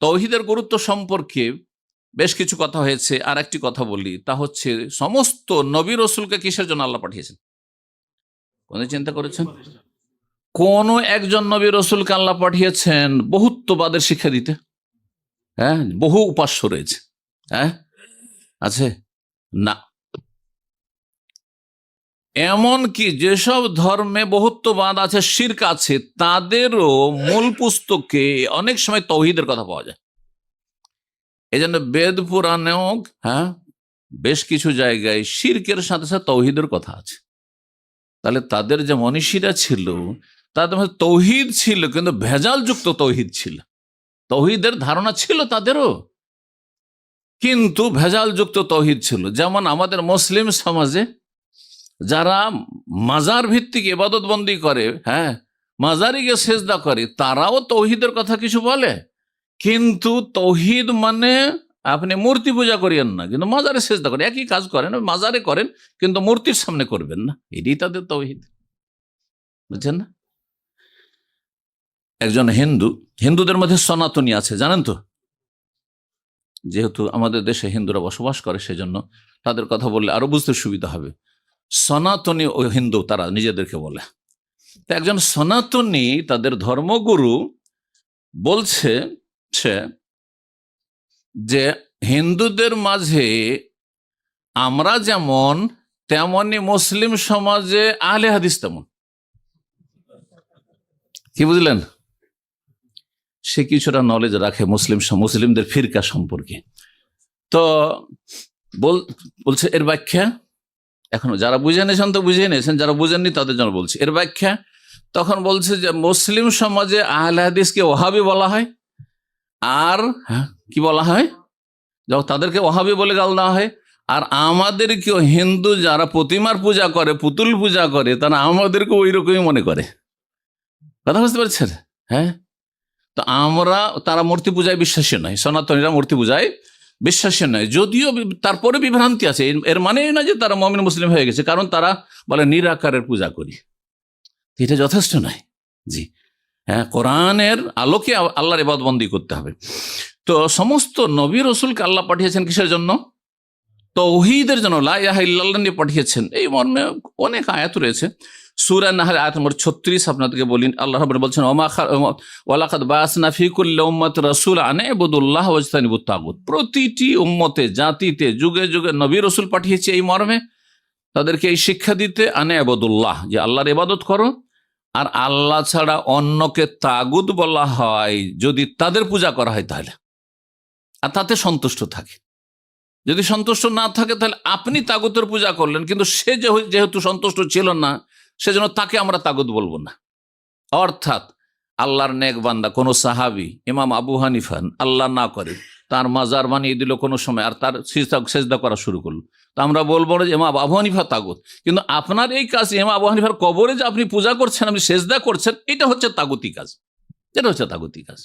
তৌহিদের গুরুত্ব সম্পর্কে বেশ কিছু কথা হয়েছে। আর একটি কথা বলি, তা হচ্ছে সমস্ত নবী রসুলকে কিসের জন্য আল্লাহ পাঠিয়েছেন? কোন চিন্তা করেছেন? কোন একজন নবী রসুলকে আল্লাহ পাঠিয়েছেন বহুত্ববাদের শিক্ষা দিতে? হ্যাঁ বহু উপাস্য রয়েছে। হ্যাঁ আছে? না। এমন কি যেসব ধর্মে বহুত্ববাদ আছে, শির্ক আছে, তাদেরও মূল পুস্তকে অনেক সময় তৌহিদের কথা পাওয়া যায়। এই জন্য বেদ পুরাণেও হ্যাঁ বেশ কিছু জায়গায় শির্কের সাথে সাথে তৌহিদের কথা আছে। তাহলে তাদের যে মনীষীরা ছিল, তাদের মধ্যে তৌহিদ ছিল, কিন্তু ভেজালযুক্ত তৌহিদ ছিল। তৌহিদের ধারণা ছিল তাদেরও। কিন্তু ভেজালযুক্ত তৌহিদ ছিল। যেমন আমাদের মুসলিম সমাজে যারা মাজার ভিত্তিক এবাদত বন্দি করে হ্যাঁ মাজারিকে সেজদা করে, তারাও তৌহিদের কথা কিছু বলে। কিন্তু তৌহিদ মানে আপনি মূর্তি পূজা করিয়েন না, কিন্তু মাজারে সেজদা করেন। একই কাজ করেন, মাজারে করেন, কিন্তু মূর্তির সামনে করবেন না। এটাই তাদের তৌহিদ। বুঝছেন না? একজন হিন্দু, হিন্দুদের মধ্যে সনাতনী আছে, জানেন তো? যেহেতু আমাদের দেশে হিন্দুরা বসবাস করে, সেজন্য তাদের কথা বললে আরও বুঝতে সুবিধা হবে। সনাতনী ও হিন্দু তারা নিজেদেরকে বলে। তো একজন সনাতনী তাদের ধর্মগুরু বলছে সে যে, হিন্দুদের মাঝে আমরা যেমন তেমনই মুসলিম সমাজে আহলে হাদিস তেমন। কি বুঝলেন? সে কিছুটা নলেজ রাখে মুসলিম মুসলিমদের ফিরকা সম্পর্কে। তো বলছে এর ব্যাখ্যা এখন যারা বুঝে নিয়েছেন তো বুঝে নিয়েছেন যারা বুঝেননি তাদের জন্য বলছে। এর ব্যাখ্যা তখন বলছে যে মুসলিম সমাজে আহলে হাদিসকে ওহাবি বলা হয়। আর হ্যাঁ, কি বলা হয়? তাদেরকে ওহাবি বলে গাল দেওয়া হয়। আর আমাদেরকেও হিন্দু যারা প্রতিমার পূজা করে পুতুল পূজা করে তারা আমাদেরকে ওই রকমই মনে করে। কথা বুঝতে পারছেন? হ্যাঁ? তো আমরা তারা মূর্তি পূজায় বিশ্বাসী নয় সনাতনীরা মূর্তি পূজায় বিশ্বাসী নয়। যদিও তারপরে বিভ্রান্তি আছে। এর মানে না যে তারা মমিন মুসলিম হয়ে গেছে, কারণ তারা বলে নিরাকারের পূজা করি। এটা যথেষ্ট নয়। জি। হ্যাঁ কোরআনের আলোকে আল্লাহর এবাদবন্দি করতে হবে। তো সমস্ত নবী রসুলকে আল্লাহ পাঠিয়েছেন কিসের জন্য? তৌহিদের জন্য লাহ নিয়ে পাঠিয়েছেন। এই মর্মে অনেক আয়াত রয়েছে। সুরা নাহার আয়াত নম্বর ছত্রিশ আপনাদেরকে বলি আল্লাহ রব বলছেন ওয়ালাকাত বাসনা ফিকুল্লা উম্মত রসুল আনে এবুদুল্লাহ ওজতানিবুত তাগুত। প্রতিটি উম্মতে, জাতিতে যুগে যুগে নবী রসুল পাঠিয়েছে এই মর্মে। তাদেরকে এই শিক্ষা দিতে, আনে এবদুল্লাহ যে আল্লাহর ইবাদত করো। আর আল্লাহ ছাড়া অন্যকে তাগুদ বলা হয়, যদি তাদের পূজা করা হয় তাহলে। আর তাতে সন্তুষ্ট থাকে। যদি সন্তুষ্ট না থাকে, তাহলে আপনি তাগুতের পূজা করলেন, কিন্তু সে যেহেতু সন্তুষ্ট ছিল না, সেজন্য তাকে আমরা তাগুদ বলব না। অর্থাৎ আল্লাহর নেক বান্দা, কোনো সাহাবি, ইমাম আবু হানিফান আল্লাহ না করে, তার মাজার বানিয়ে দিল কোনো সময়, আর তার সেজদা করা শুরু করল। তো আমরা বলব যে এমা আবু হানিফা তাগুত, কিন্তু আপনার এই কাজ এমা আবু হানিফার কবরে যে আপনি পূজা করছেন, আপনি সেজদা করছেন, এটা হচ্ছে তাগুতি কাজ। এটা হচ্ছে তাগুতি কাজ।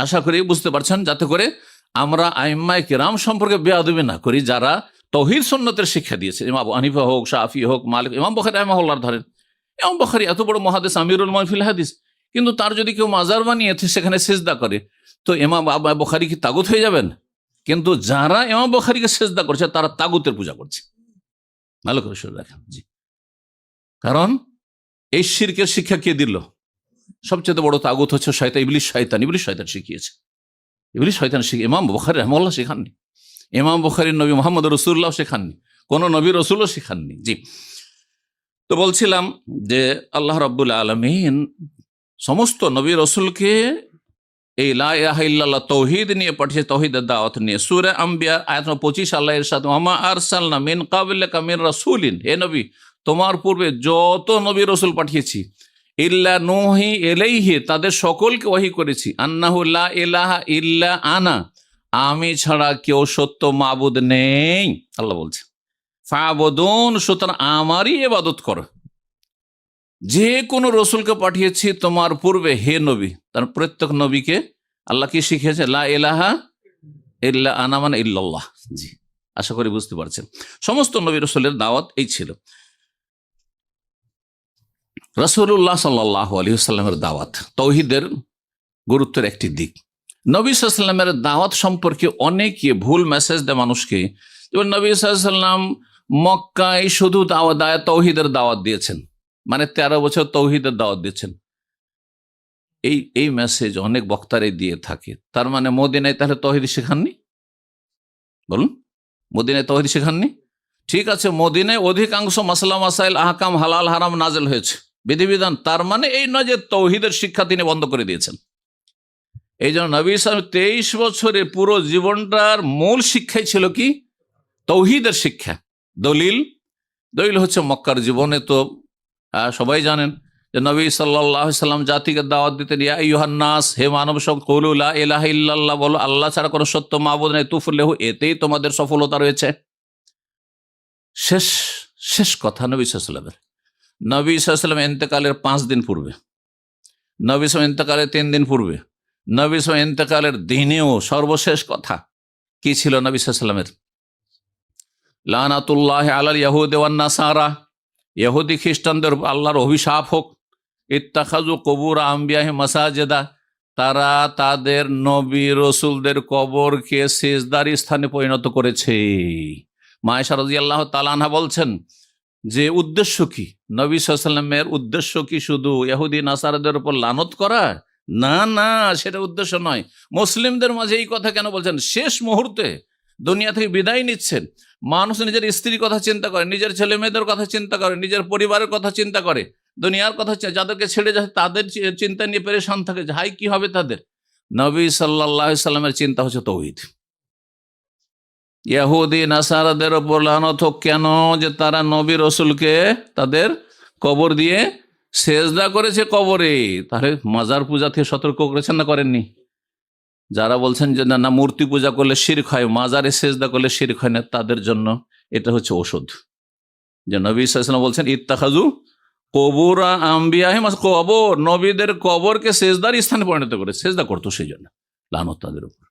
আশা করি বুঝতে পারছেন, যাতে করে আমরা আইম্মাই কেরাম সম্পর্কে বেয়াদবি না করি, যারা তহিদ সন্ন্যতের শিক্ষা দিয়েছে। ইমাম আবু হানিফা হোক শাহি হোক, মালিক, ইমাম বখারি আহমাল্লার ধরেন। ইমাম বখারি এত বড় মহাদেশ আমিরুল মহফিল হাদিস, কিন্তু তার যদি কেউ মাজার বানিয়েছে সেখানে সেজদা করে, তো ইমাম বখারি কি তাগুত হয়ে যাবেন? কিন্তু যারা ইমাম বখারিকে সেজদা করছে, তারা তাগুতের পূজা করছে। ভালো করে শুরু রাখেন, জি। কারণ এই শিরকের শিক্ষা কে দিল? সবচেয়ে বড় তাগুত হচ্ছে শয়তান, ইবলিশ শয়তান ইবলিশ শয়তান শিখিয়েছে। ইবলিশ শয়তান শিখে, ইমাম বখারি রহমাল্লাহ শেখাননি। ইমাম বখারির নবী মোহাম্মদ রসুল্লাহ শেখাননি। কোন নবী রসুলও শেখাননি। জি। তো বলছিলাম যে আল্লাহ রব্বুল আলমিন সমস্ত নবী রসুলকে এই লাহ তৌহিদ নিয়ে পাঠিয়েছে, তৌহিদের দাওয়াত নিয়ে। সুরে আম্বিয়া, আয়াত পঁচিশ আল্লাহ এর সাথে মামা আরসালনা মিন কাবিল কামিন রাসুলিন। হে নবী, তোমার পূর্বে যত নবী রসুল পাঠিয়েছি ইল্লা নোহি এলেইহে তাদের সকলকে ওয়াহি করেছি। আন্নাহুল্লাহ ইলাহা ইল্লা আনা, আমি ছাড়া কেউ সত্য মাবুদ নেই, আল্লাহ বলছে। ফাবদন, সুতরাং আমারই এবাদত করো। যে কোনো রসুলকে পাঠিয়েছি তোমার পূর্বে, হে নবী, তার প্রত্যেক নবীকে আল্লাহ কি শিখিয়েছে? লা এলাহা ইল্লা আনামান ইল্লাল্লাহ। জি, আশা করি বুঝতে পারছেন। সমস্ত নবী রসুলের দাওয়াত এই ছিল। রসুল্লাহ সাল্লাহ আলী সাল্লামের দাওয়াত তৌহিদের গুরুত্বের একটি দিক। নবী সাল্লামের দাওয়াত সম্পর্কে অনেকে ভুল মেসেজ দেয় মানুষকে। যেমন নবী সাল্লাম মক্কায় শুধু দাওয়াত তৌহিদের দাওয়াত দিয়েছেন। মানে তেরো বছর তৌহিদের দাওয়াত দিয়েছেন। এই এই মেসেজ অনেক বক্তারে দিয়ে থাকে। তার মানে মোদিনায় তাহলে তহিদ শেখাননি? বলুন, মোদিনায় তহিদ শেখাননি? ঠিক আছে, মদিনায় অধিকাংশ মাসলা, মাসাইল, আহকাম, হালাল, হারাম নাজেল হয়েছে। বিধিবিধান, তার মানে এই নয় যে তৌহিদের শিক্ষা তিনি বন্ধ করে দিয়েছেন। এই জন্য নবী ইসলাম তেইশ বছরে পুরো জীবনটার মূল শিক্ষাই ছিল কি? তৌহিদের শিক্ষা। দলিল দলিল হচ্ছে মক্কার জীবনে তো সবাই জানেন যে নবী সাল্লাহ সাল্লাম জাতিকে দাওয়াত দিতেন, ইয়া ইউহান্নাস হে মানব সব কৌলুল্লাহ এলাহ ইল্লাল্লাহ বলো, আল্লাহ ছাড়া কোনো সত্য মাহবুদ নেই তুফুল্লেহ এতেই তোমাদের সফলতা রয়েছে। শেষ শেষ কথা নবী সাল্লামের। নবী সাল্লাম এতেকালের পাঁচ দিন পূর্বে। নবী সাল এতেকালের তিন দিন পূর্বে। নবী সাল এতেকালের দিনেও সর্বশেষ কথা কি ছিল নবী সাল্লামের লানাতুল্লাহ আলাল ইয়াহুদ নাসারা। ইহুদি খ্রিস্টানদের আল্লাহর অভিশাপ হোক। ইত্তাখাজু কবুর আম্বিয়াহ মাসাজেদা। তারা তাদের নবী রসুলদের কবরকে শেষদার স্থানে পরিণত করেছে। মায়েশা রাজি আল্লাহ তালানহা বলছেন যে উদ্দেশ্য কি? নবী সাল্লামের উদ্দেশ্য কি শুধু? ইহুদি, নাসারাদের উপর লানত করা? না না, সেটা উদ্দেশ্য নয়। মুসলিমদের মাঝে এই কথা কেন বলছেন? শেষ মুহূর্তে দুনিয়া থেকে বিদায় নিচ্ছেন। মানুষ নিজের স্ত্রীর কথা চিন্তা করে, নিজের ছেলে মেয়েদের কথা চিন্তা করে, নিজের পরিবারের কথা চিন্তা করে, দুনিয়ার কথা যাদেরকে ছেড়ে যায় তাদের চিন্তা নিয়ে পেরেশান থাকে হাই কি হবে তাদের? নবী সাল্লাহ সাল্লামের চিন্তা হচ্ছে তৌহিদ। ইয়াহুদি, নাসারাদের ওপর লানত হোক কেন যে তারা নবী রসুলকে তাদের কবর দিয়ে সেজদা করেছে কবরে? তাহলে মাজার পূজা থেকে সতর্ক করেছেন না করেননি? যারা বলছেন যে না না, মূর্তি পূজা করলে শির্ক হয়, মাজারে সেজদা করলে শির্ক হয় না, তাদের জন্য এটা হচ্ছে ওষুধ যে নবী সাল্লাম বলছেন ইত্তাখাজু কবুর আম্বিয়াহে কবর, নবীদের কবরকে সেজদার স্থানে পরিণত করে, সেজদা করতো সেই জন্য, লানত তাদের উপর।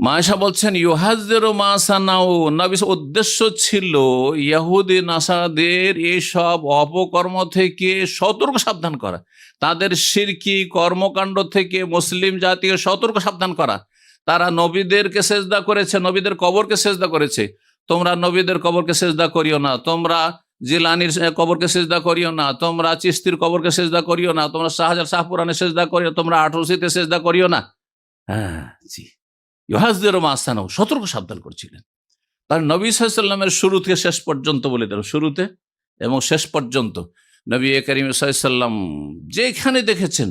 মায়েশা বলছেন ইউহাজের মাসানাও নবীর উদ্দেশ্য ছিল ইয়াহুদি নাসাদের এইসব অপকর্ম থেকে সতর্ক সাবধান করা। তাদের সিরকি, কর্মকাণ্ড থেকে মুসলিম জাতীয় সতর্ক সাবধান করা। তারা নবীদেরকে সেজদা করেছে, নবীদের কবরকে সেজদা করেছে। তোমরা নবীদের কবরকে সেজদা করিও না। তোমরা জিলানির কবরকে সেজদা করিও না। তোমরা চিস্তির কবরকে সেজদা করিও না। তোমরা শাহজাহ শাহপুরানে সেজদা করিও তোমরা আঠারোশিতে সেজদা করিও না। হ্যাঁ জি। ইহাজদের মাস্তানও সতর্ক সাবধান করছিলেন। তার নবী সাল্লামের শুরু থেকে শেষ পর্যন্ত বলে দিল, শুরুতে এবং শেষ পর্যন্ত নবী করিম সাল্লাম যেখানে দেখেছেন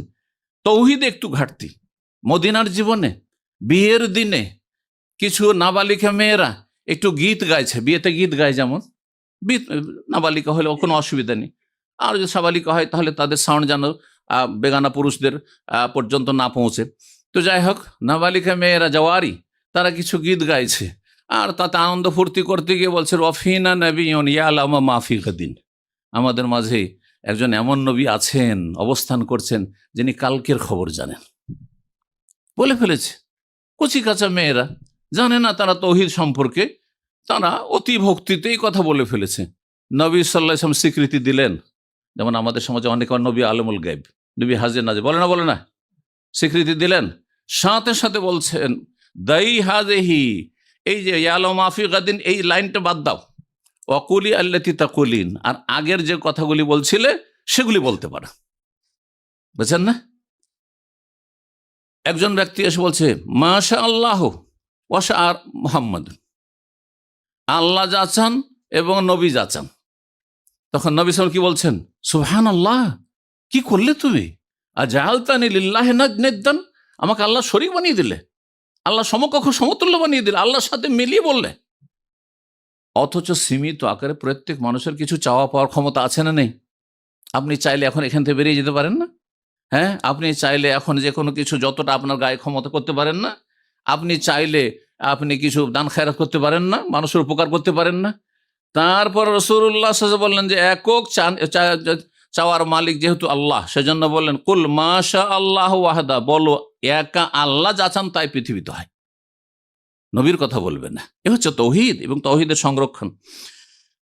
তৌহিদে একটু ঘাটতি। মদিনার জীবনে, বিয়ের দিনে কিছু নাবালিকা মেয়েরা একটু গীত গাইছে, বিয়েতে গীত গায় যেমন নাবালিকা হলে কোনো অসুবিধা নেই। আর যদি সাবালিকা হয় তাহলে তাদের সাউন্ড যেন বেগানা পুরুষদের পর্যন্ত না পৌঁছে। তো যাই হোক নাবালিকা মেয়েরা জওয়ারি, তারা কিছু গীত গাইছে। আর তাতে আনন্দ ফুর্তি করতে গিয়ে বলছে, রফিনা নবী ইয়ালামা মাফি দিন আমাদের মাঝে একজন এমন নবী আছেন, অবস্থান করছেন, যিনি কালকের খবর জানেন। বলে ফেলেছে, কচি কাঁচা মেয়েরা, জানে না তারা তৌহিদ সম্পর্কে? তারা অতি ভক্তিতেই কথা বলে ফেলেছে। নবী সাল্লাহ স্বীকৃতি দিলেন। যেমন আমাদের সমাজে অনেক নবী আলমুল গাইব নবী হাজির নাজে বলে না বলে না? স্বীকৃতি দিলেন। সাথে সাথে বলছেন দাই হাজেহি, এই যে ইয়ালো মাফি গাদিন, এই লাইনটা বাদ দাও। অকুলি আল্লাতি তাকুলিন, আর আগের যে কথাগুলি বলছিলে, সেগুলি বলতে পারো। বুঝছেন না? একজন ব্যক্তি এসে বলছে মাশা আল্লাহ ওয়াশা আর মোহাম্মদ। আল্লাহ যাচান এবং নবী যাচান তখন নবী সাল কি বলছেন? সুহান আল্লাহ কি করলে তুমি? আর জাহালতানি লিল্লাহ নেদান আমাকে আল্লাহ শরীক বানিয়ে দিলে। আল্লাহ সমকক্ষ সমতুল্য বানিয়ে দিলে। আল্লাহর সাথে মিলিয়ে বললে। অথচ সীমিত আকারে প্রত্যেক মানুষের কিছু চাওয়া পাওয়ার ক্ষমতা আছে না নেই? আপনি চাইলে এখন এখান থেকে বেরিয়ে যেতে পারেন না? হ্যাঁ? আপনি চাইলে এখন যে কোনো কিছু যতটা আপনার গায়ে ক্ষমতা করতে পারেন না? আপনি চাইলে আপনি কিছু দান খায়রাত করতে পারেন না? মানুষের উপকার করতে পারেন না? তারপর রসুল্লাহ বললেন যে, একক চা- চা- চাওয়ার মালিক যেহেতু আল্লাহ, সেজন্য বললেন, কুল মাশা আল্লাহ ওয়াহাদা বলো, একা আল্লাহ যা চান তাই পৃথিবীতে হয়। নবীর কথা বলবে না। এ হচ্ছে তৌহিদ এবং তৌহিদের সংরক্ষণ।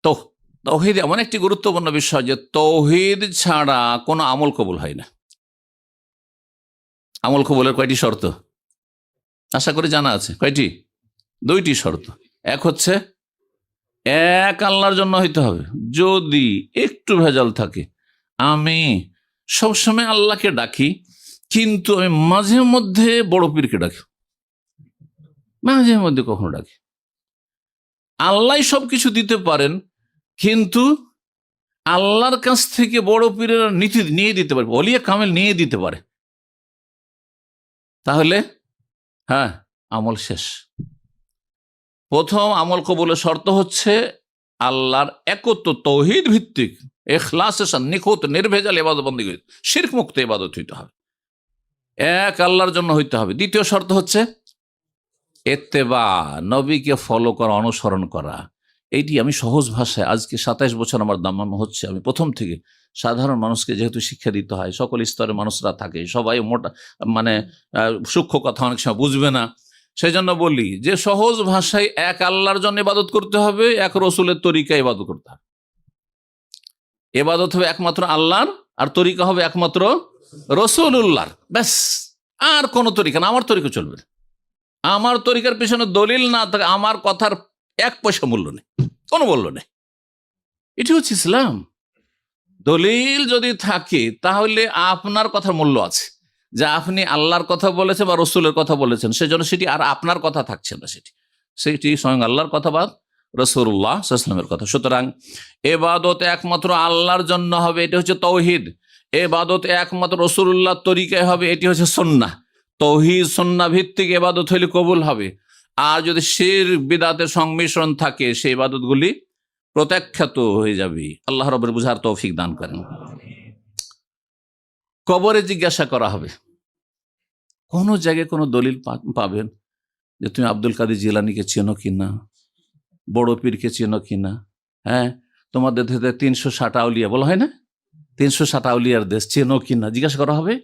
তো, তৌহিদ এমন একটি গুরুত্বপূর্ণ বিষয় যে তৌহিদ ছাড়া কোনো আমল কবুল হয় না। আমল কবুলের কয়টি শর্ত? আশা করি জানা আছে। কয়টি? দুইটি শর্ত। এক হচ্ছে, এক আল্লাহর জন্য হইতে হবে। যদি একটু ভেজাল থাকে আমি সবসময় আল্লাহকে ডাকি, কিন্তু আমি মাঝে মধ্যে বড় পীরকে ডাকি। মাঝে মধ্যে কখনো ডাকি। আল্লাহ সবকিছু দিতে পারেন, কিন্তু আল্লাহর কাছ থেকে বড় পীরের নীতি নিয়ে দিতে পারে, অলিয়া কামেল নিয়ে দিতে পারে। তাহলে হ্যাঁ আমল শেষ। প্রথম আমল কবুলের শর্ত হচ্ছে আল্লাহর একত্র তৌহিদ ভিত্তিক। এখলাস নিখুঁত, নির্ভেজাল এবাদত বন্দী শির্ক মুক্ত এবাদত হইতে হবে। এক আল্লাহর জন্য হইতে হবে। দ্বিতীয় শর্ত হচ্ছে এত্তেবা, নবীকে ফলো করা, অনুসরণ করা। এইটি আমি সহজ ভাষায় আজকে সাতাইশ বছর আমার দামানো হচ্ছে। আমি প্রথম থেকে সাধারণ মানুষকে যেহেতু শিক্ষা দিতে হয়, সকল স্তরের মানুষরা থাকে, সবাই মোটা মানে সূক্ষ্ম কথা অনেক সময় বুঝবে না। সেই জন্য বলি যে সহজ ভাষায় এক আল্লাহর জন্য ইবাদত করতে হবে, এক রসুলের তরিকা ইবাদত করতে হবে। এবাদত হবে একমাত্র আল্লাহর আর তরিকা হবে একমাত্র রসুল্লাহর ব্যাস, আর কোনো তরিকা না, আমার তরিকা চলবে না। আমার তরিকার পিছনে দলিল না থাকে, আমার কথার এক পয়সা মূল্য নেই, কোনো মূল্য নেই। এটি হচ্ছে ইসলাম। দলিল যদি থাকে, তাহলে আপনার কথার মূল্য আছে। যে আপনি আল্লাহর কথা বলেছেন বা রসুলের কথা বলেছেন, সেজন্য সেটি আর আপনার কথা থাকছে না সেটি। সেটি স্বয়ং আল্লাহর কথা বা রসুল্লাহ কথা। সুতরাং এবাদত একমাত্র আল্লাহর জন্য হবে, এটি হচ্ছে তৌহিদ। এবাদত একমাত্র রসুল্লাহ তরিকায় হবে, এটি হচ্ছে সন্না তৌহিদ সন্না ভিত্তিক এবাদত হইলে কবুল হবে। আর যদি শির বিদাতের সংমিশ্রণ থাকে, সেই ইবাদতগুলি প্রত্যাখ্যাত হয়ে যাবে। আল্লাহ রবের বুঝার তৌফিক দান করেন। কবরে জিজ্ঞাসা করা হবে। কোনো জায়গায় কোনো দলিল পাবেন যে তুমি আব্দুল কাদের জিলানিকে চেনো কিনা? বড় পীরকে চেনো কিনা হ্যাঁ? তোমাদের দেশে তিনশো ষাট আউলিয়া, বলা, হয় না? তিনশো ষাট আউলিয়ার দেশ চেনো কিনা জিজ্ঞাসা করা হবে?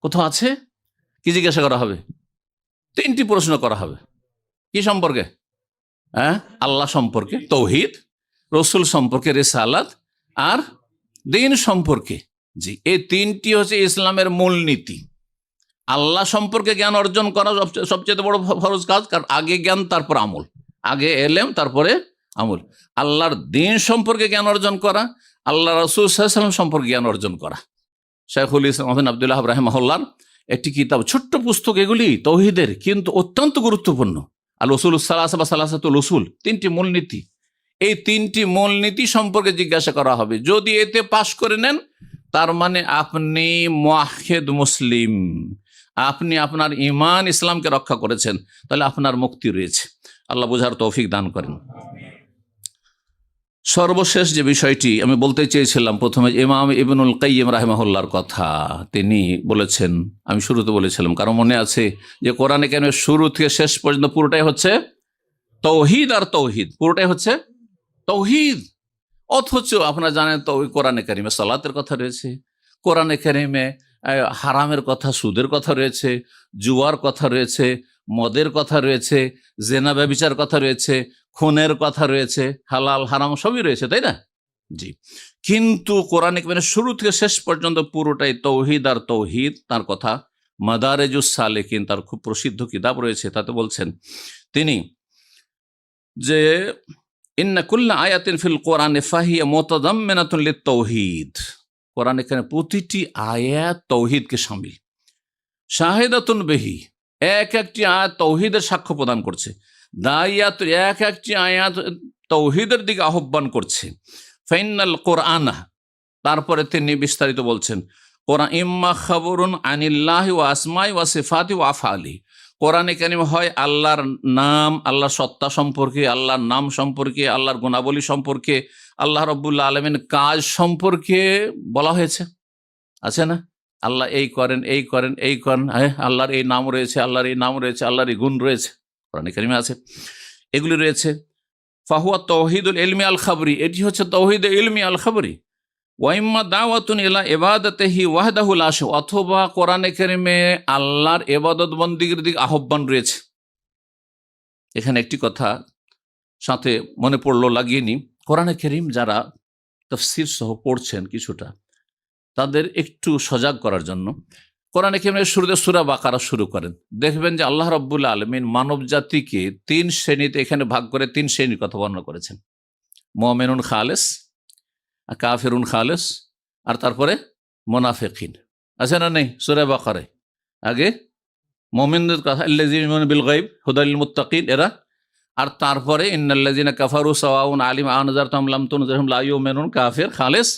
কোথাও আছে? কি জিজ্ঞাসা করা হবে? তিনটি প্রশ্ন করা হবে। কি সম্পর্কে? হ্যাঁ? আল্লাহ সম্পর্কে, তৌহিদ, রসুল সম্পর্কে, রেসালাত আর দিন সম্পর্কে। জি, এই তিনটি হচ্ছে ইসলামের মূলনীতি আল্লাহ সম্পর্কে জ্ঞান অর্জন করা সবচেয়ে বড় ফরজ কাজ, কারণ আগে জ্ঞান, তারপর আমল। আগে এলেম, তারপরে আমল। আল্লাহর দিন সম্পর্কে জ্ঞান অর্জন করা, আল্লাহ রসুল সাল্লাম সম্পর্কে জ্ঞান অর্জন করা। শেখুল ইসলাম আহমেদ আবদুল্লাহ রাহেমাহুল্লার একটি কিতাব, ছোট্ট পুস্তক এগুলি তৌহিদের কিন্তু অত্যন্ত গুরুত্বপূর্ণ। আর রসুল সালাহ বা সালাসাতুল রসুল তিনটি মূলনীতি। এই তিনটি মূলনীতি সম্পর্কে জিজ্ঞাসা করা হবে। যদি এতে পাশ করে নেন, তার মানে আপনি মোয়াহেদ মুসলিম। আপনি আপনার ইমান ইসলামকে রক্ষা করেছেন, তাহলে আপনার মুক্তি রয়েছে। আল্লাহ বোঝার তৌফিক দান করেন। সর্বশেষ যে বিষয়টি আমি বলতে চেয়েছিলাম, প্রথমে ইমাম ইবনুল কাইম রাহমাহুল্লার কথা। তিনি বলেছেন, আমি শুরুতে বলেছিলাম, কারণ মনে আছে যে কোরআনে কেন শুরু থেকে শেষ পর্যন্ত পুরোটাই হচ্ছে তৌহিদ আর তৌহিদ। পুরোটাই হচ্ছে তৌহিদ। অথচ আপনারা জানেন তো ওই কোরআনে কারিমে সালাতের কথা রয়েছে, কোরআনে কারিমে হারামের কথা, সুদের কথা রয়েছে, জুয়ার কথা রয়েছে মদের কথা রয়েছে, জেনা ব্যবিচার কথা রয়েছে, খুনের কথা রয়েছে, হালাল, হারাম সবই রয়েছে, তাই না? জি। কিন্তু কোরআনে কারিমের শুরু থেকে শেষ পর্যন্ত পুরোটাই তৌহিদ আর তৌহিদ, তার কথা মাদারেজুস সালেকিন, তার খুব প্রসিদ্ধ কিতাব রয়েছে, তাতে বলছেন তিনি যে, ইন্না কুল্লা আয়াতিন ফিল কোরআন ফাহিয়া মোতাদাম্মেনাতুন তৌহিদ কোরআন এখানে প্রতিটি আয়াত তৌহিদকে সামিল। শাহেদাতুন বেহি এক একটি আয়াত তৌহিদের সাক্ষ্য প্রদান করছে। দায়াত এক একটি আয়াত তৌহিদের দিকে আহ্বান করছে। ফাইনাল কোরআন, তারপরে তিনি বিস্তারিত বলছেন, কোরআন ইম্মা খাবরুন আনিল্লাহ ও আসমাই ওয়া সিফাতি ও আফআলি। কোরআনে কারিম হয় আল্লাহর নাম, আল্লাহর সত্তা সম্পর্কে, আল্লাহর নাম সম্পর্কে, আল্লাহর গুণাবলী সম্পর্কে, আল্লাহ রব্বুল্লা আলমের কাজ সম্পর্কে বলা হয়েছে। আছে না? আল্লাহ এই করেন এই করেন এই করেন। হ্যাঁ আল্লাহর এই নাম রয়েছে, আল্লাহর এই নাম রয়েছে, আল্লাহর এই গুণ রয়েছে। কোরআনে কারিমে আছে। এগুলি রয়েছে, ফাহুয়া তৌহিদুল ইলমি আল খাবরি। এটি হচ্ছে তৌহিদ ইলমি আল খাবরি। ওয়াইম্মা দাওয়াতুন ইলা এবাদতেহি ওয়াহদাহুল আশ অথবা কোরআনে কারিমে আল্লাহর এবাদত বন্দিগির দিকে আহ্বান রয়েছে। এখানে একটি কথা সাথে মনে পড়ল, লাগিয়ে নি কোরআনে করিম যারা তফসির সহ পড়ছেন কিছুটা তাদের একটু সজাগ করার জন্য কোরআনে কেমন শুরুতে সুরা বাকারা শুরু করেন। দেখবেন যে আল্লাহ রব্বুল আলমিন মানব জাতিকে তিন শ্রেণীতে এখানে ভাগ করে তিন শ্রেণির কথা বর্ণনা করেছেন। মোমেনুন খালেস, কাফেরুন খালেস আর তারপরে মোনাফেকিন। আছে না নেই? সুরা বাকারে আগে মোমিনদের কথা আল্লাহ বিল গাইব হুদাল মুত্তাকিন, এরা। আর তারপরে ইন্নাল্লাজিনা কাফারু সাওয়াউন আলিম আনজার তামলাম ইউমিনুন, কাফের, খালেস।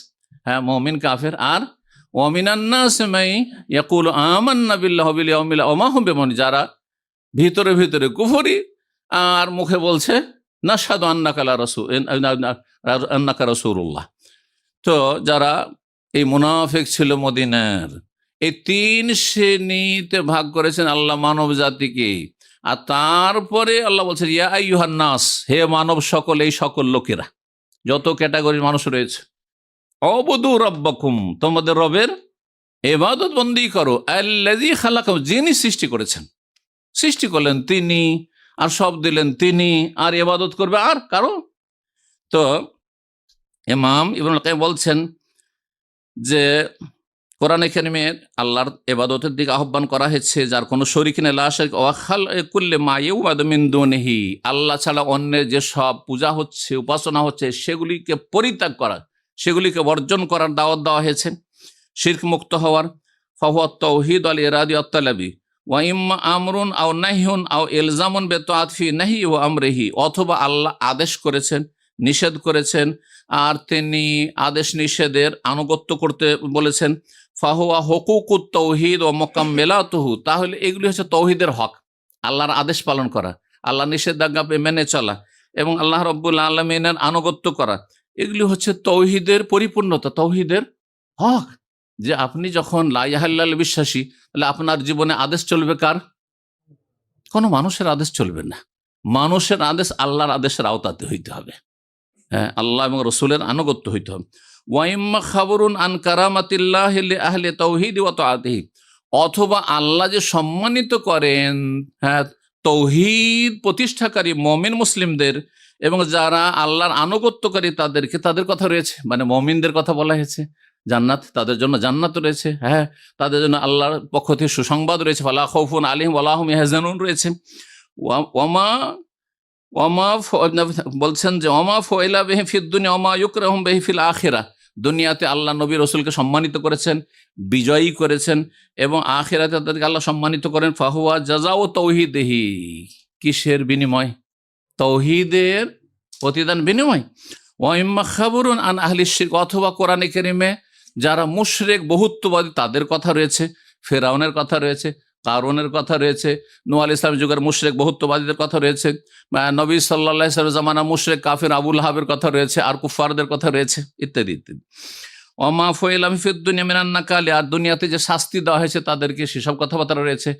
হ্যাঁ মমিন কাফের। আর ইয়াকুল যারা ভিতরে ভিতরে কুফরি, আর মুখে বলছে না সাদু লা রাসূল আন্নাকা রাসূলুল্লাহ। তো যারা এই মুনাফিক ছিল মদিনার, এই তিন শ্রেণীতে ভাগ করেছেন আল্লাহ মানব জাতিকে। আর তারপরে আল্লাহ বলছেন, ইয়া আইয়ুহান নাস, হে মানব সকল, এই সকল লোকেরা। যত ক্যাটাগরির মানুষ রয়েছে। অবধু রব্বাকুম, তোমাদের রবের এবাদত বন্দি করো। আল্লাজি খালাকাম যিনি সৃষ্টি করেছেন। সৃষ্টি করলেন তিনি, আর সব দিলেন তিনি, আর এবাদত করবে আর কারও? তো এমাম ইবনুল বলছেন যে, কোরআন এখানে আল্লাহর এবাদতের দিকে আহ্বান করা হয়েছে, যার কোনো শরিক নেই। মায়েও নেহি আল্লাহ ছাড়া অন্যের যে সব পূজা হচ্ছে, উপাসনা হচ্ছে, সেগুলিকে পরিত্যাগ করা। সেগুলিকে বর্জন করার দাওয়াত দেওয়া হয়েছে। শির্ক মুক্ত হওয়ার ফহুয়াত তৌহিদ আল ইরাদি আত্তালাবি। ওয়াইম্মা আমরুন আও নাহিউন আও এলজামুন বেত আতফি নাহি ও আমরেহি। অথবা আল্লাহ আদেশ করেছেন, নিষেধ করেছেন, আর তিনি আদেশ নিষেধের আনুগত্য করতে বলেছেন, ফাহুয়া হকুকুত তৌহিদ ও মোকাম তাহলে এগুলি হচ্ছে তৌহিদের হক। আল্লাহর আদেশ পালন করা আল্লাহ নিষেধাজ্ঞা মেনে চলা এবং আল্লাহ রব্বুল আলমিনের আনুগত্য করা। এগুলি হচ্ছে তৌহিদের পরিপূর্ণতা, তৌহিদের হক। যে আপনি যখন লাইহাল্লাল বিশ্বাসী, তাহলে আপনার জীবনে আদেশ চলবে কার? কোনো মানুষের আদেশ চলবে না। মানুষের আদেশ আল্লাহর আদেশের আওতাতে হইতে হবে। হ্যাঁ আল্লাহ এবং রসুলের আনুগত্য হইতে হবে। ওয়াইম্মা খাবরুন আন কারামাতিল্লাহ আহলে তৌহিদ অথবা আল্লাহ যে সম্মানিত করেন হ্যাঁ তৌহিদ প্রতিষ্ঠাকারী মমিন মুসলিমদের এবং যারা আল্লাহর আনুগত্যকারী তাদেরকে, তাদের কথা রয়েছে। মানে মমিনদের কথা বলা হয়েছে। জান্নাত, তাদের জন্য জান্নাত রয়েছে। হ্যাঁ তাদের জন্য আল্লাহর পক্ষ থেকে সুসংবাদ রয়েছে। ফালা খৌফুন আলিম আল্লাহম হেজানুন রয়েছে। ওমা ওমা বলছেন যে অমা ফয়লা বেহিফিদ দুনিয়া অমা ইউকরহম বেহিফিল আখেরা। দুনিয়াতে আল্লাহ নবী রসুলকে সম্মানিত করেছেন, বিজয়ী করেছেন এবং আখেরাতে তাদেরকে আল্লাহ সম্মানিত করেন। ফাহুয়া জাজা ও তৌহিদেহি। কিসের বিনিময়? তৌহিদের প্রতিদান বিনিময়। ওয়াইম্মা খাবরুন আন আহলি শিরক অথবা কোরআনে কেরিমে যারা মুশরেক, বহুত্ববাদী তাদের কথা রয়েছে, ফেরাউনের কথা রয়েছে কারণের কথা রয়েছে নু আল ইসলাম যুগের মুশরেক, বহুত্ববাদীদের কথা রয়েছে নবী সাল্লাহ ইসলাম জামানা মুশরেক, কাফির আবুল হাবের কথা রয়েছে, আর কুফারদের কথা রয়েছে, ইত্যাদি ইত্যাদি। অমা ফয়েলাম ফিদ্দুনিয়া মিনান্না কালে আর দুনিয়াতে যে শাস্তি দেওয়া হয়েছে তাদেরকে সেসব কথাবার্তা রয়েছে,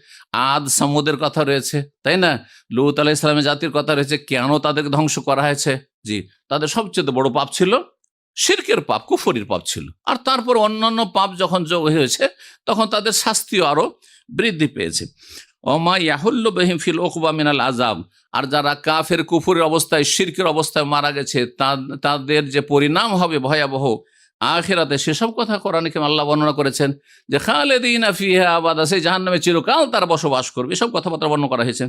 আদ, সমুদের কথা রয়েছে, তাই না? লুত আলাহ ইসলামের জাতির কথা রয়েছে, কেন তাদেরকে ধ্বংস করা হয়েছে? জি, তাদের সবচেয়ে বড় পাপ ছিল শিরকের পাপ, কুফরির পাপ ছিল। আর তারপর অন্যান্য পাপ যখন যোগ হয়েছে, তখন তাদের শাস্তিও আরও বৃদ্ধি পেয়েছে। অমা ইয়াহুল্ল বেহিম ফিল ওকবা মিনাল আজাব আর যারা কাফের কুফুরের অবস্থায়, শিরকের অবস্থায় মারা গেছে তাদের যে পরিণাম হবে ভয়াবহ আখেরাতে, সেসব কথা কোরআনকে আল্লাহ বর্ণনা করেছেন যে, খালেদিন ফিহা আবাদা, সেই জাহান নামে চিরকাল তারা বসবাস করবে। এসব কথাবার্তা বর্ণনা করা হয়েছে।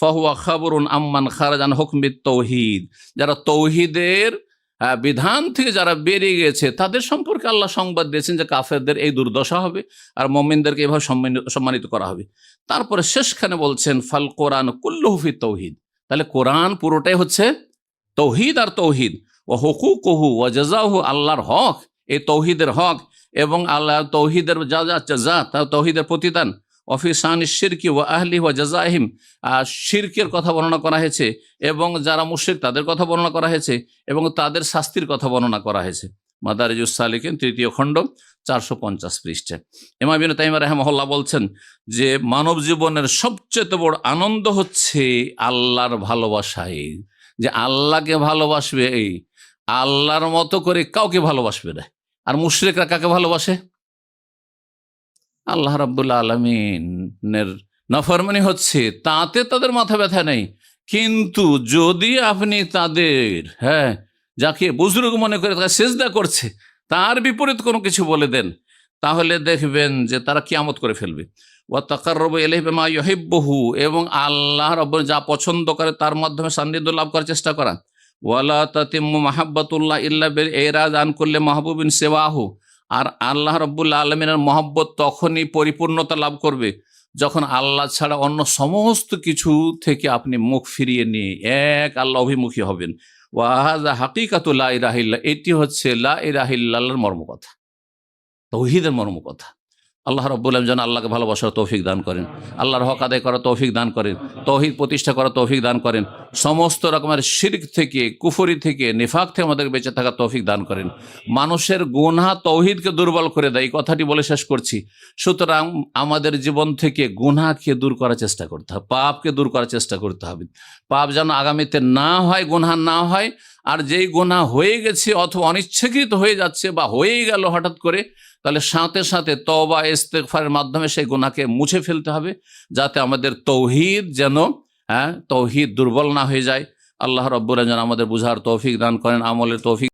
ফাহুয়া খাবরুন আম্মান খারাজান হকমিদ তৌহিদ। যারা তৌহিদের বিধান থেকে যারা বেরিয়ে গেছে, তাদের সম্পর্কে আল্লাহ সংবাদ দিয়েছেন যে কাফেরদের এই দুর্দশা হবে আর মমিনদেরকে এভাবে সম্মানিত করা হবে। তারপরে শেষখানে বলছেন, ফাল কোরআন কুল্লুহফি তৌহিদ। তাহলে কোরআন পুরোটাই হচ্ছে তৌহিদ আর তৌহিদ। ও হকু কহু ও জাজাহু আল্লাহর হক। এই তৌহিদের হক এবং আল্লাহ তৌহিদের যা যা যা তা তৌহিদের প্রতিদান। অফিসান শিরকি ও আহলি ও জাজাহিম শিরকের কথা বর্ণনা করা হয়েছে এবং যারা মুশ্রিক তাদের কথা বর্ণনা করা হয়েছে এবং তাদের শাস্তির কথা বর্ণনা করা হয়েছে। মাদারিজুস সালিকেন, তৃতীয় খণ্ড, চারশো পঞ্চাশ পৃষ্ঠে। এমাবিন তাইমা রহমহল্লা বলছেন যে, মানব জীবনের সবচেয়ে বড় আনন্দ হচ্ছে আল্লাহর ভালোবাসায় যে আল্লাহকে ভালোবাসবে এই, আল্লাহর মতো করে কাউকে ভালোবাসবে না। আর মুশ্রিকরা কাকে ভালোবাসে? আল্লাহ রাবুল্লা আলমিনের নফরমানি হচ্ছে, তাতে তাদের মাথা ব্যথা নেই। কিন্তু যদি আপনি তাদের হ্যাঁ যাকে বুজুর্গ মনে করে তাকে সেজদা করছে, তার বিপরীত কোনো কিছু বলে দেন, তাহলে দেখবেন যে তারা কিয়ামত করে ফেলবে। ও তাকারব এলহিমা ইহিব্বহু এবং আল্লাহ রব যা পছন্দ করে তার মাধ্যমে সান্নিধ্য লাভ করার চেষ্টা করা ওয়ালা তাতিম্মু মাহাব্বাতুল্লাহ ইল্লা বিল এরাজ আন করলে মাহবুবিন সেওয়াহু। আর আল্লাহ রব্বুল্লা আলমিনের মহব্বত তখনই পরিপূর্ণতা লাভ করবে যখন আল্লাহ ছাড়া অন্য সমস্ত কিছু থেকে আপনি মুখ ফিরিয়ে নিয়ে এক আল্লাহ অভিমুখী হবেন। ওয়াহাজা হাকিকাতুল্লাহ ইরাহিল্লা এটি হচ্ছে লা ইরাহিল্লাহর মর্মকথা। তৌহিদের মর্মকথা। আল্লাহ আলম যেন আল্লাহকে ভালোবাসার তৌফিক দান করেন। আল্লাহর হক আদায় করার তৌফিক দান করেন। তৌহিদ প্রতিষ্ঠা করার তৌফিক দান করেন। সমস্ত রকমের শির্ক থেকে, কুফরি থেকে, নিফাক থেকে আমাদের বেঁচে থাকার তৌফিক দান করেন। মানুষের গুনহা তৌহিদকে দুর্বল করে দেয়। এই কথাটি বলে শেষ করছি। সুতরাং আমাদের জীবন থেকে গুনহাকে দূর করার চেষ্টা করতে হবে। পাপকে দূর করার চেষ্টা করতে হবে। পাপ যেন আগামীতে না হয়, গুনহা না হয় আর যেই গোনা হয়ে গেছে অথবা অনিচ্ছাকৃত হয়ে যাচ্ছে বা হয়েই গেল হঠাৎ করে, তাহলে সাথে সাথে তবা ইস্তেকফারের মাধ্যমে সেই গোনাকে মুছে ফেলতে হবে, যাতে আমাদের তৌহিদ যেন হ্যাঁ তৌহিদ দুর্বল না হয়ে যায়। আল্লাহ রব্বুরা যেন আমাদের বুঝার তৌফিক দান করেন, আমলের তৌফিক